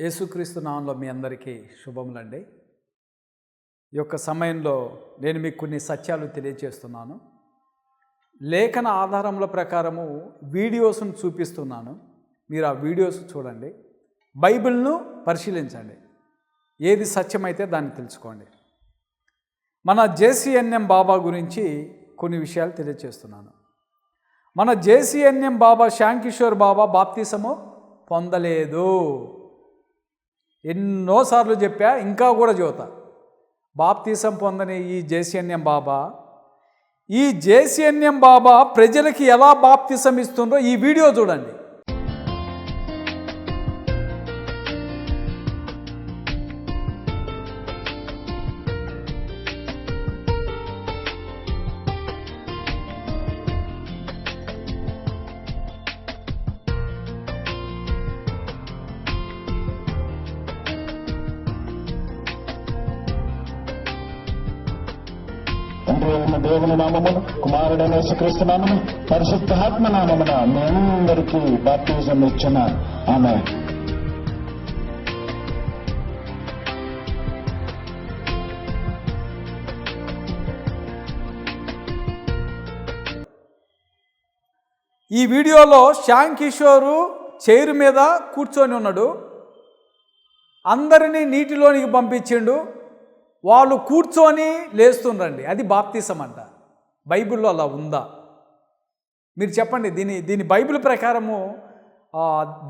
యేసుక్రీస్తు నామంలో మీ అందరికీ శుభములండి. ఈ యొక్క సమయంలో నేను మీకు కొన్ని సత్యాలు తెలియజేస్తున్నాను. లేఖన ఆధారముల ప్రకారము వీడియోస్ను చూపిస్తున్నాను. మీరు ఆ వీడియోస్ చూడండి. బైబిల్ను పరిశీలించండి. ఏది సత్యమైతే దాన్ని తెలుసుకోండి. మన జేసీఎన్ఎం బాబా గురించి కొన్ని విషయాలు తెలియజేస్తున్నాను. మన జేసీఎన్ఎం బాబా శ్యాంకిషోర్ బాబా బాప్తిసము పొందలేదు. ఎన్నోసార్లు చెప్పా ఇంకా కూడా చెబుతా. బాప్తీసం పొందని ఈ జేసీఎన్ఎం బాబా ఈ జేసీఎన్ఎం బాబా ప్రజలకి ఎలా బాప్తీసం ఇస్తుందో ఈ వీడియో చూడండి. తండ్రి అయిన దేవుని నామమును కుమారుడైన యేసుక్రీస్తు నామము పరిశుద్ధాత్మ నామమున మీ అందరికీ బాప్తిజం ఇచ్చిన. ఆమె ఈ వీడియోలో శ్యామ్ కిషోరు చైర్ మీద కూర్చొని ఉన్నాడు. అందరినీ నీటిలోనికి పంపించిండు. వాళ్ళు కూర్చొని లేస్తుండండి అది బాప్తీసం అంట. బైబిల్లో అలా ఉందా? మీరు చెప్పండి దీని దీని బైబిల్ ప్రకారము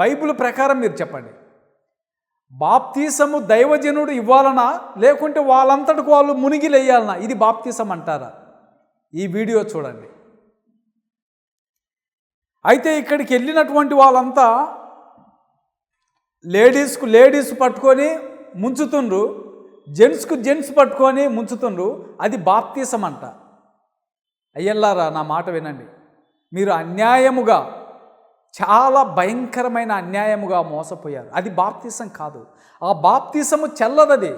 బైబిల్ ప్రకారం మీరు చెప్పండి. బాప్తీసము దైవజనుడు ఇవ్వాలనా? లేకుంటే వాళ్ళంతటికి వాళ్ళు మునిగి లేయాలనా? ఇది బాప్తీసం అంటారా? ఈ వీడియో చూడండి. అయితే ఇక్కడికి వెళ్ళినటువంటి వాళ్ళంతా లేడీస్కు లేడీస్ పట్టుకొని ముంచుతుండ్రు. జెంట్స్కు జెంట్స్ పట్టుకొని ముంచుతుండ్రు. అది బాప్తీసం అంట అయ్యల్లారా నా మాట వినండి. మీరు అన్యాయముగా చాలా భయంకరమైన అన్యాయముగా మోసపోయారు. అది బాప్తీసం కాదు. ఆ బాప్తీసము చెల్లదది.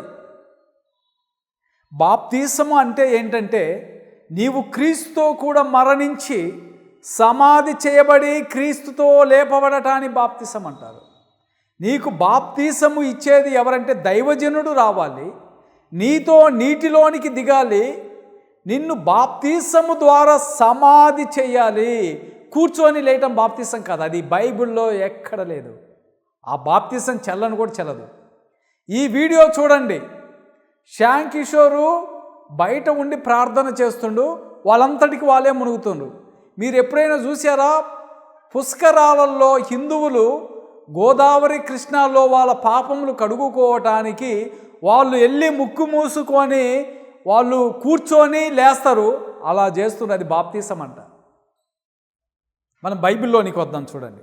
బాప్తీసము అంటే ఏంటంటే నీవు క్రీస్తుతో కూడా మరణించి సమాధి చేయబడి క్రీస్తుతో లేపబడటాన్ని బాప్తీసం అంటారు నీకు బాప్తీసము ఇచ్చేది ఎవరంటే దైవజనుడు రావాలి. నీతో నీటిలోనికి దిగాలి. నిన్ను బాప్తీసము ద్వారా సమాధి చేయాలి. కూర్చొని లేయటం బాప్తీసం కాదు. అది బైబిల్లో ఎక్కడ లేదు. ఆ బాప్తీసం చెల్లని కూడా చెల్లదు. ఈ వీడియో చూడండి. శ్యామ్ కిషోరు బయట ఉండి ప్రార్థన చేస్తుండు. వాళ్ళంతటికి వాళ్ళే మునుగుతుండ్రు. మీరు ఎప్పుడైనా చూసారా పుష్కరాలలో హిందువులు గోదావరి కృష్ణాలో వాళ్ళ పాపములు కడుగుకోవటానికి వాళ్ళు వెళ్ళి ముక్కు మూసుకొని వాళ్ళు కూర్చొని లేస్తారు. అలా చేస్తున్నది బాప్తీసం అంట. మనం బైబిల్లోనికి వద్దాం చూడండి.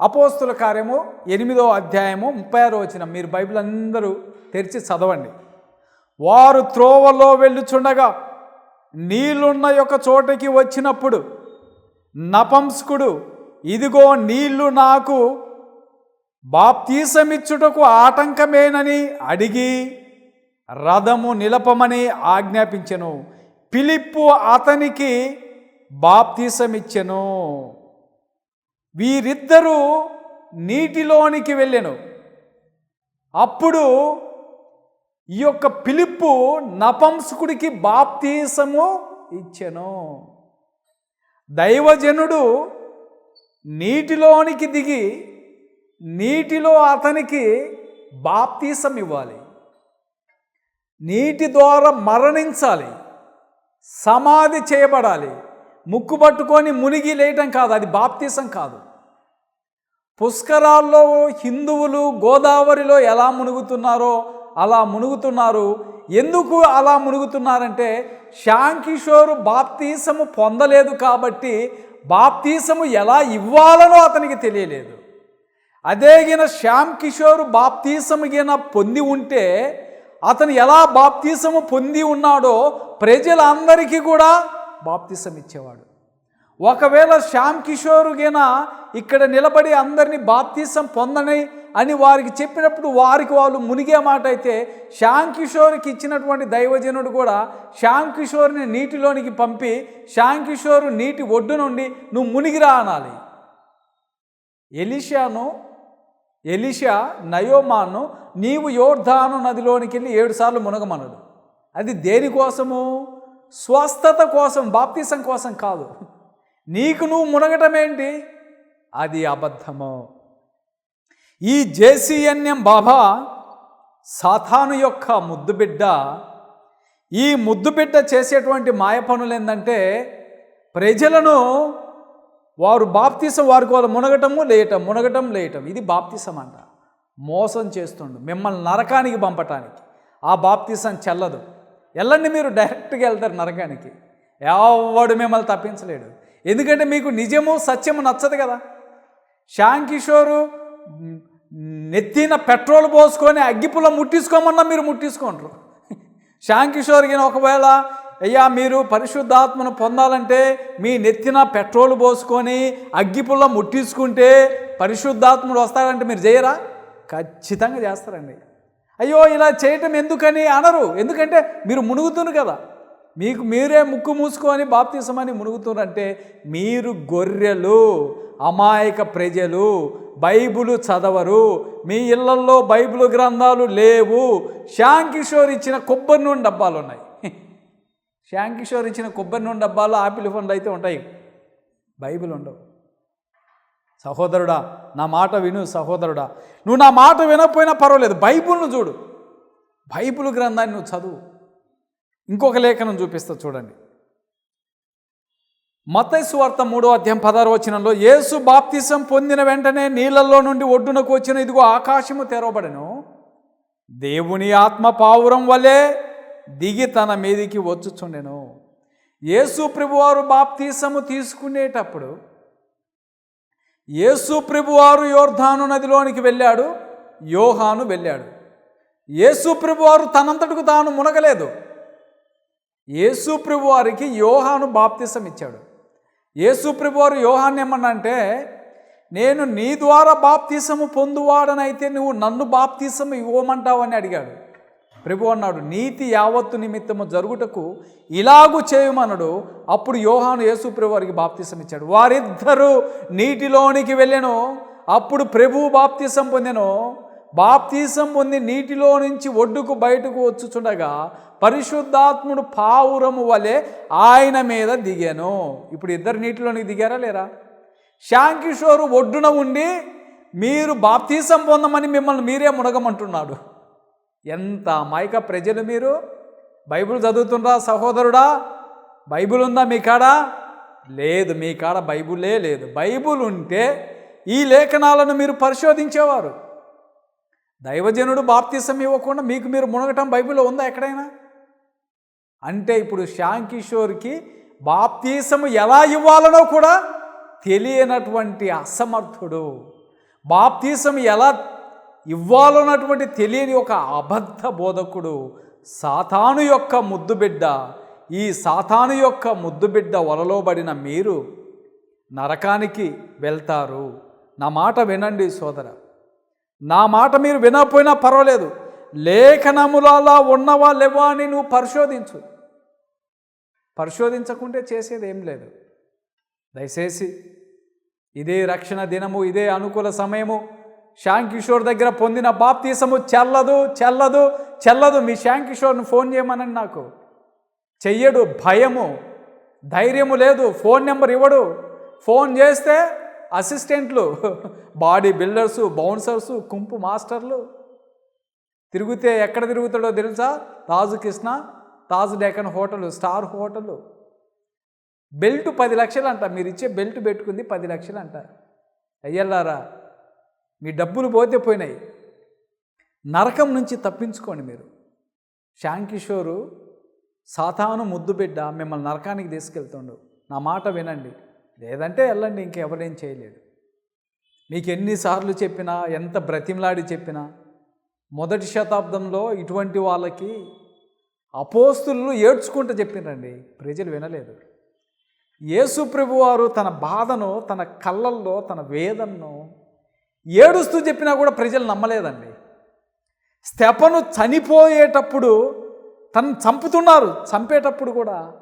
అపోస్తుల కార్యము ఎనిమిదో అధ్యాయము ముప్పై ఆరో వచ్చిన మీరు బైబిల్ అందరూ తెరిచి చదవండి. వారు త్రోవలో వెళ్ళుచుండగా నీళ్ళున్న యొక్క చోటకి వచ్చినప్పుడు నపంసుకుడు ఇదిగో నీళ్ళు నాకు బాప్తీసమిచ్చుటకు ఆటంకమేనని అడిగి రథము నిలపమని ఆజ్ఞాపించెను. పిలిప్పు అతనికి బాప్తీసమిచ్చెను. వీరిద్దరూ నీటిలోనికి వెళ్ళెను. అప్పుడు ఈ యొక్క పిలుపు నపంసుకుడికి బాప్తీసము ఇచ్చెను. దైవజనుడు నీటిలోనికి దిగి నీటిలో అతనికి బాప్తీసం ఇవ్వాలి. నీటి ద్వారా మరణించాలి. సమాధి చేయబడాలి. ముక్కు పట్టుకొని మునిగి లేయటం కాదు అది బాప్తీసం కాదు. పుష్కరాల్లో హిందువులు గోదావరిలో ఎలా మునుగుతున్నారో అలా మునుగుతున్నారు. ఎందుకు అలా మునుగుతున్నారంటే శాంకిషోరు కిషోర్ బాప్తీసము పొందలేదు కాబట్టి బాప్తీసము ఎలా ఇవ్వాలనో అతనికి తెలియలేదు. అదేగిన శ్యామ్ కిషోర్ బాప్తీసముగిన పొంది ఉంటే అతను ఎలా బాప్తీసము పొంది ఉన్నాడో ప్రజలందరికీ కూడా బాప్తీసం ఇచ్చేవాడు. ఒకవేళ శ్యామ్ కిషోర్ గిన ఇక్కడ నిలబడి అందరినీ బాప్తీసం పొందని అని వారికి చెప్పినప్పుడు వారికి వాళ్ళు మునిగే మాట అయితే శ్యామ్ కిషోర్కి ఇచ్చినటువంటి దైవజనుడు కూడా శ్యామ్ కిషోర్ని నీటిలోనికి పంపి శ్యామ్ కిషోర్ నీటి ఒడ్డు నుండి నువ్వు మునిగిరా అనాలి. ఎలిషాను ఎలిషా నయోమాను నీవు యోర్ధాను నదిలోనికి వెళ్ళి ఏడుసార్లు మునగమనడు. అది దేనికోసము స్వస్థత కోసం బాప్తీసం కోసం కాదు. నీకు నువ్వు మునగటమేంటి? అది అబద్ధము. ఈ జేసీఎన్ఎం బాబా సాతాను యొక్క ముద్దుబిడ్డ. ఈ ముద్దుబిడ్డ చేసేటువంటి మాయ పనులు ఏంటంటే ప్రజలను వారు బాప్తీసం వారికి వాళ్ళు మునగటము లేయటం మునగటం లేయటం. ఇది బాప్తీసం అంట. మోసం చేస్తుండు. మిమ్మల్ని నరకానికి పంపటానికి. ఆ బాప్తీసం చెల్లదు. వెళ్ళండి మీరు డైరెక్ట్గా వెళ్తారు నరకానికి. ఎవడు మిమ్మల్ని తప్పించలేడు. ఎందుకంటే మీకు నిజము సత్యము నచ్చదు కదా. శ్యామ్ కిషోరు నెత్తిన పెట్రోల్ పోసుకొని అగ్గిపుల్ల ముట్టించుకోమన్నా మీరు ముట్టించుకోండ్రు. శ్యామ్ కిషోర్ గిన ఒకవేళ అయ్యా మీరు పరిశుద్ధాత్మను పొందాలంటే మీ నెత్తిన పెట్రోల్ పోసుకొని అగ్గిపుల్ల ముట్టించుకుంటే పరిశుద్ధాత్ముడు వస్తాడంటే మీరు చేయరా? ఖచ్చితంగా చేస్తారండి. అయ్యో ఇలా చేయటం ఎందుకని? అనరు. ఎందుకంటే మీరు మునుగుతున్నారు కదా. మీకు మీరే ముక్కు మూసుకొని బాప్తీసమని మునుగుతున్నారంటే మీరు గొర్రెలు అమాయక ప్రజలు బైబులు చదవరు మీ ఇళ్ళల్లో బైబిల్ గ్రంథాలు లేవు. శ్యామ్ కిషోర్ ఇచ్చిన కొబ్బరి నూనె డబ్బాలు ఉన్నాయి. శ్యామ్ కిషోర్ ఇచ్చిన కొబ్బరి నూనె డబ్బాలు ఆపిల్ ఫోన్లు అయితే ఉంటాయి. బైబిల్ ఉండవు. సహోదరుడా నా మాట విను సహోదరుడా. నువ్వు నా మాట వినకపోయినా పర్వాలేదు. బైబుల్ను చూడు. బైబుల్ గ్రంథాన్ని నువ్వు చదువు. ఇంకొక లేఖనం చూపిస్తా చూడండి. మతైసు వార్త మూడో అధ్యాయం పదహారు వచనంలో యేసు బాప్తిసం పొందిన వెంటనే నీళ్ళల్లో నుండి ఒడ్డునకు వచ్చిన ఇదిగో ఆకాశము తెరవబడెను. దేవుని ఆత్మ పావురం వలె దిగి తన మీదికి వచ్చుచుండెను. యేసు ప్రభువారు బాప్తీసము తీసుకునేటప్పుడు యేసు ప్రభువారు యోర్ధాను నదిలోనికి వెళ్ళాడు యోహాను వెళ్ళాడు. యేసు ప్రభువారు తనంతటకు తాను మునగలేదు. యేసుప్రభు వారికి యోహాను బాప్తిసం ఇచ్చాడు. యేసుప్రభు వారు యోహాన్ని ఏమన్నా అంటే నేను నీ ద్వారా బాప్తీసము పొందువాడనైతే నువ్వు నన్ను బాప్తీసము ఇవ్వమంటావని అడిగాడు. ప్రభు అన్నాడు నీతి యావత్తు నిమిత్తము జరుగుటకు ఇలాగు చేయమనడు. అప్పుడు యోహాను యేసు ప్రభు వారికి బాప్తీసం ఇచ్చాడు. వారిద్దరూ నీటిలోనికి వెళ్ళాను. అప్పుడు ప్రభు బాప్తీసం పొందెను. బాప్తీసం పొంది నీటిలో నుంచి ఒడ్డుకు బయటకు వచ్చుచుండగా పరిశుద్ధాత్ముడు పావురము వలె ఆయన మీద దిగాను. ఇప్పుడు ఇద్దరు నీటిలోనికి దిగారా లేరా? శాంకిషోరు ఒడ్డున ఉండి మీరు బాప్తీసం పొందమని మిమ్మల్ని మీరే మునగమంటున్నాడు. ఎంత మైక ప్రజలు మీరు? బైబిల్ చదువుతుండ్రా సహోదరుడా? బైబిల్ ఉందా మీ కాడ? లేదు మీ కాడ బైబిలే లేదు. బైబిల్ ఉంటే ఈ లేఖనాలను మీరు పరిశోధించేవారు. దైవజనుడు బాప్తీసం ఇవ్వకుండా మీకు మీరు మునగటం బైబిల్లో ఉందా ఎక్కడైనా? అంటే ఇప్పుడు శ్యామ్ కిషోర్కి బాప్తీసము ఎలా ఇవ్వాలనో కూడా తెలియనటువంటి అసమర్థుడు. బాప్తీసం ఎలా ఇవ్వాలన్నటువంటి తెలియని ఒక అబద్ధ బోధకుడు సాతాను యొక్క ముద్దుబిడ్డ ఈ సాతాను యొక్క ముద్దుబిడ్డ వలలోబడిన మీరు నరకానికి వెళ్తారు. నా మాట వినండి సోదర. నా మాట మీరు వినకపోయినా పర్వాలేదు. లేఖనములలో ఉన్నవా లేవా అని నువ్వు పరిశోధించు. పరిశోధించకుంటే చేసేది ఏం లేదు. దయచేసి ఇదే రక్షణ దినము ఇదే అనుకూల సమయము. శ్యామ్ కిషోర్ దగ్గర పొందిన బాప్తీసము చెల్లదు చెల్లదు చెల్లదు. మీ శ్యామ్ కిషోర్ను ఫోన్ చేయమనండి నాకు. చెయ్యడు భయము ధైర్యము లేదు. ఫోన్ నెంబర్ ఇవ్వడు. ఫోన్ చేస్తే అసిస్టెంట్లు బాడీ బిల్డర్సు బౌన్సర్సు కుంపు మాస్టర్లు. తిరిగితే ఎక్కడ తిరుగుతాడో తెలుసా? Taj Krishna Taj Deccan hotel star hotel. Belt పది లక్షలు అంట మీరు ఇచ్చే బెల్ట్ పెట్టుకుంది పది లక్షలు అంట అయ్యల్లారా మీ డబ్బులు పోతే పోయినాయి. నరకం నుంచి తప్పించుకోండి మీరు. శ్యామ్ కిషోరు సాతాను ముద్దు బిడ్డ మిమ్మల్ని నరకానికి తీసుకెళ్తుండు. నా మాట వినండి. లేదంటే వెళ్ళండి ఇంకెవరేం చేయలేడు మీకు ఎన్నిసార్లు చెప్పినా ఎంత బ్రతిమలాడి చెప్పినా మొదటి శతాబ్దంలో ఇటువంటి వాళ్ళకి అపోస్తులు ఏడ్చుకుంటూ చెప్పినండి ప్రజలు వినలేదు. యేసు ప్రభువారు తన బాధను తన కళ్ళల్లో తన వేదనను ఏడుస్తూ చెప్పినా కూడా ప్రజలు నమ్మలేదండి. స్తెపను చనిపోయేటప్పుడు తను చంపుతున్నారు చంపేటప్పుడు కూడా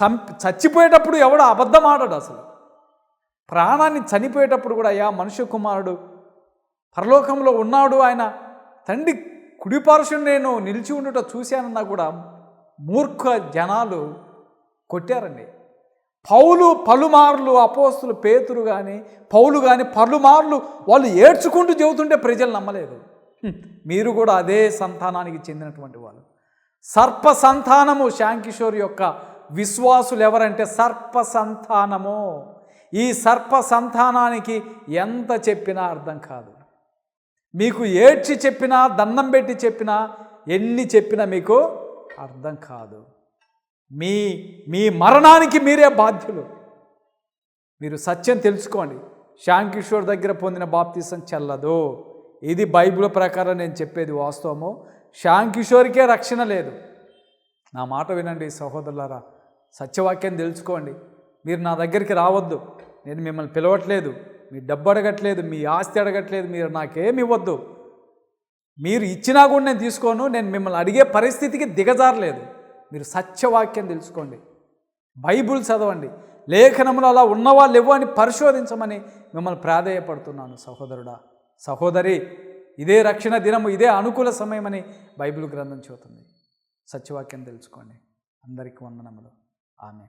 చంపి చచ్చిపోయేటప్పుడు ఎవడు అబద్ధం ఆడాడు అసలు? ప్రాణాన్ని చనిపోయేటప్పుడు కూడా అయ్యా మనుష్య కుమారుడు పరలోకంలో ఉన్నాడు ఆయన తండ్రి కుడిపారుషుని నేను నిలిచి ఉండుట చూశానన్నా కూడా మూర్ఖ జనాలు కొట్టారండి. పౌలు పలుమార్లు అపోస్తులు పేతురు కానీ పౌలు కానీ పలుమార్లు వాళ్ళు ఏడ్చుకుంటూ చెబుతుంటే ప్రజలు నమ్మలేదు. మీరు కూడా అదే సంతానానికి చెందినటువంటి వాళ్ళు. సర్ప సంతానము శాంకిషోర్ యొక్క విశ్వాసులు ఎవరంటే సర్ప సంతానము ఈ సర్ప సంతానానికి ఎంత చెప్పినా అర్థం కాదు. మీకు ఏడ్చి చెప్పినా దండం పెట్టి చెప్పినా ఎన్ని చెప్పినా మీకు అర్థం కాదు. మీ మీ మరణానికి మీరే బాధ్యులు. మీరు సత్యం తెలుసుకోండి. శాంకిషోర్ దగ్గర పొందిన బాప్తీసం చెల్లదు. ఇది బైబిల్ ప్రకారం నేను చెప్పేది వాస్తవము. శాంకిషోర్కే రక్షణ లేదు. నా మాట వినండి సహోదరులారా. సత్యవాక్యం తెలుసుకోండి. మీరు నా దగ్గరికి రావద్దు. నేను మిమ్మల్ని పిలవట్లేదు. మీ డబ్బు అడగట్లేదు. మీ ఆస్తి అడగట్లేదు. మీరు నాకేమి ఇవ్వద్దు. మీరు ఇచ్చినా కూడా నేను తీసుకోను. నేను మిమ్మల్ని అడిగే పరిస్థితికి దిగజారలేదు. మీరు సత్యవాక్యం తెలుసుకోండి. బైబుల్ చదవండి. లేఖనములు అలా ఉన్నవాళ్ళు ఇవ్వు అని పరిశోధించమని మిమ్మల్ని ప్రాధేయపడుతున్నాను సహోదరుడా. సహోదరి ఇదే రక్షణ దినము ఇదే అనుకూల సమయమని బైబిల్ గ్రంథం చెబుతుంది. సత్యవాక్యం తెలుసుకోండి. అందరికీ వందనములు. ఆమె